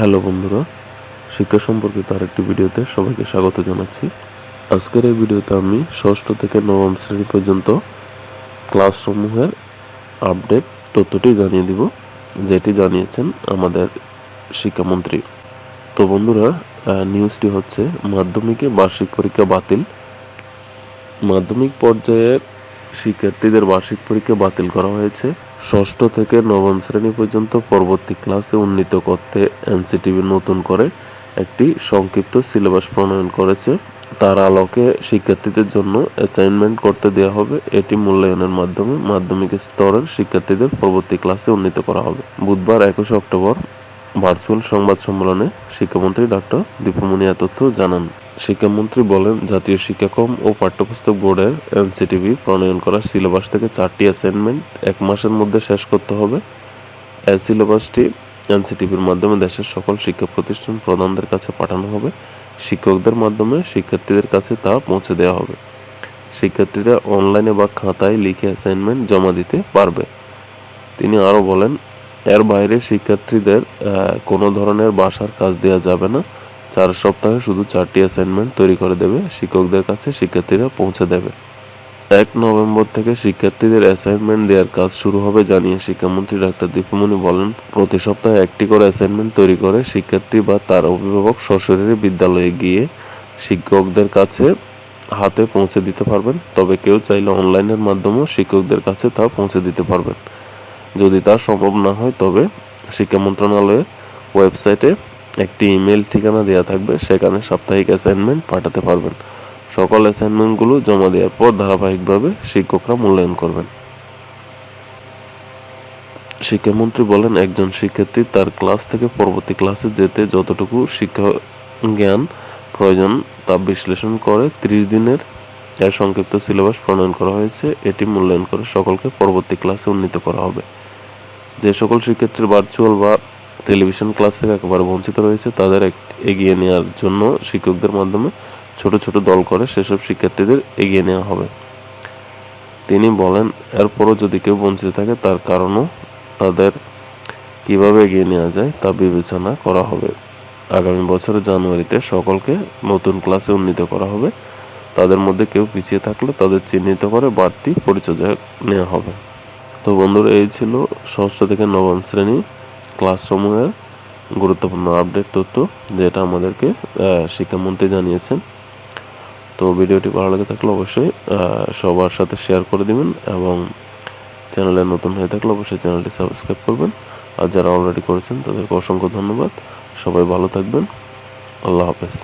Hello বন্ধুরা, শিক্ষা সম্পর্কিত আরেকটি ভিডিওতে সবাইকে স্বাগত জানাচ্ছি। আজকের এই ভিডিওতে আমি ষষ্ঠ থেকে নবম শ্রেণি পর্যন্ত ক্লাসসমূহের আপডেট তথ্যটি জানিয়ে দিব, যেটি জানিয়েছেন আমাদের শিক্ষামন্ত্রী। তো বন্ধুরা নিউজটি হচ্ছে মাধ্যমিকে বার্ষিক পরীক্ষা বাতিল। মাধ্যমিক পর্যায়ের শিক্ষার্থীদের বার্ষিক পরীক্ষা বাতিল করা হয়েছে। ষষ্ঠ থেকে নবম শ্রেণি পর্যন্ত পরবর্তী ক্লাসে উন্নীত করতে এনসিটিভি নতুন করে একটি সংক্ষিপ্ত সিলেবাস প্রণয়ন করেছে। তার আলোকে শিক্ষার্থীদের জন্য অ্যাসাইনমেন্ট করতে দেওয়া হবে। এটি মূল্যায়নের মাধ্যমে মাধ্যমিক স্তরের শিক্ষার্থীদের পরবর্তী ক্লাসে উন্নীত করা হবে। বুধবার একুশে অক্টোবর ভার্চুয়াল সংবাদ সম্মেলনে শিক্ষামন্ত্রী ডক্টর দীপমণি তথ্য জানান। শিক্ষামন্ত্রী বলেন, জাতীয় শিক্ষাক্রম ও পাঠ্যপুস্তক বোর্ডের এনসিটিভি প্রণয়ন করা সিলেবাস থেকে চারটি অ্যাসাইনমেন্ট এক মাসের মধ্যে শেষ করতে হবে। এই সিলেবাসটি এনসিটিভির মাধ্যমে দেশের সকল শিক্ষা প্রতিষ্ঠান প্রধানদের কাছে পাঠানো হবে। শিক্ষকদের মাধ্যমে শিক্ষার্থীদের কাছে তা পৌঁছে দেওয়া হবে। শিক্ষার্থীরা অনলাইনে বা খাতায় লিখে অ্যাসাইনমেন্ট জমা দিতে পারবে। তিনি আরও বলেন, এর বাইরে শিক্ষার্থীদের কোনো ধরনের বাসার কাজ দেওয়া যাবে না। চার সপ্তাহে শুধু চারটি অ্যাসাইনমেন্ট তৈরি করে দেবে, শিক্ষকদের কাছে শিক্ষার্থীরা পৌঁছে দেবে। এক নভেম্বর থেকে শিক্ষার্থীদের অ্যাসাইনমেন্ট দেওয়ার কাজ শুরু হবে জানিয়ে শিক্ষামন্ত্রী ডাক্তার দীপমণি বলেন, প্রতি সপ্তাহে একটি করে অ্যাসাইনমেন্ট তৈরি করে শিক্ষার্থী বা তার অভিভাবক সশরীরে বিদ্যালয়ে গিয়ে শিক্ষকদের কাছে হাতে পৌঁছে দিতে পারবেন। তবে কেউ চাইলে অনলাইনের মাধ্যমেও শিক্ষকদের কাছে তা পৌঁছে দিতে পারবেন। যদি তা সম্ভব না হয়, তবে শিক্ষা মন্ত্রণালয়ের ওয়েবসাইটে একটি ইমেল ঠিকানা দেওয়া থাকবে, সেখানে সাপ্তাহিক অ্যাসাইনমেন্ট পাঠাতে পারবেন। সকল অ্যাসাইনমেন্টগুলো জমা দেওয়ার পর ধারাবাহিকভাবে শিক্ষকরা মূল্যায়ন করবেন। শিক্ষামন্ত্রী বলেন, একজন শিক্ষার্থী তার ক্লাস থেকে পরবর্তী ক্লাসে যেতে যতটুকু শিক্ষা জ্ঞান প্রয়োজন তা বিশ্লেষণ করে ত্রিশ দিনের এর সংক্ষিপ্ত সিলেবাস প্রণয়ন করা হয়েছে। এটি মূল্যায়ন করে সকলকে পরবর্তী ক্লাসে উন্নীত করা হবে। যে সকল শিক্ষার্থীর ভার্চুয়াল বা টেলিভিশন ক্লাস থেকে একেবারে বঞ্চিত রয়েছে। তাদের এগিয়ে নেওয়ার জন্য শিক্ষকদের মাধ্যমে ছোট ছোট দল করে সেসব শিক্ষার্থীদের এগিয়ে নেওয়া হবে। তিনি বলেন, এরপরও যদি কেউ বঞ্চিত থাকে, তার কারণও তাদের কীভাবে এগিয়ে নেওয়া যায় তা বিবেচনা করা হবে। আগামী বছরের জানুয়ারিতে সকলকে নতুন ক্লাসে উন্নীত করা হবে। তাদের মধ্যে কেউ পিছিয়ে থাকলে তাদের চিহ্নিত করে বাড়তি পরিচর্যা নেওয়া হবে। তো বন্ধুরা, এই ছিল ষষ্ঠ থেকে নবম শ্রেণি ক্লাসসমূহের গুরুত্বপূর্ণ আপডেট তথ্য যেটা আমাদেরকে শিক্ষামন্ত্রী জানিয়েছেন। তো ভিডিওটি ভালো লাগে থাকলে অবশ্যই সবার সাথে শেয়ার করে দিবেন এবং চ্যানেলে নতুন হয়ে থাকলে অবশ্যই চ্যানেলটি সাবস্ক্রাইব করবেন। আর যারা অলরেডি করেছেন, তাদেরকে অসংখ্য ধন্যবাদ। সবাই ভালো থাকবেন। আল্লাহ হাফেজ।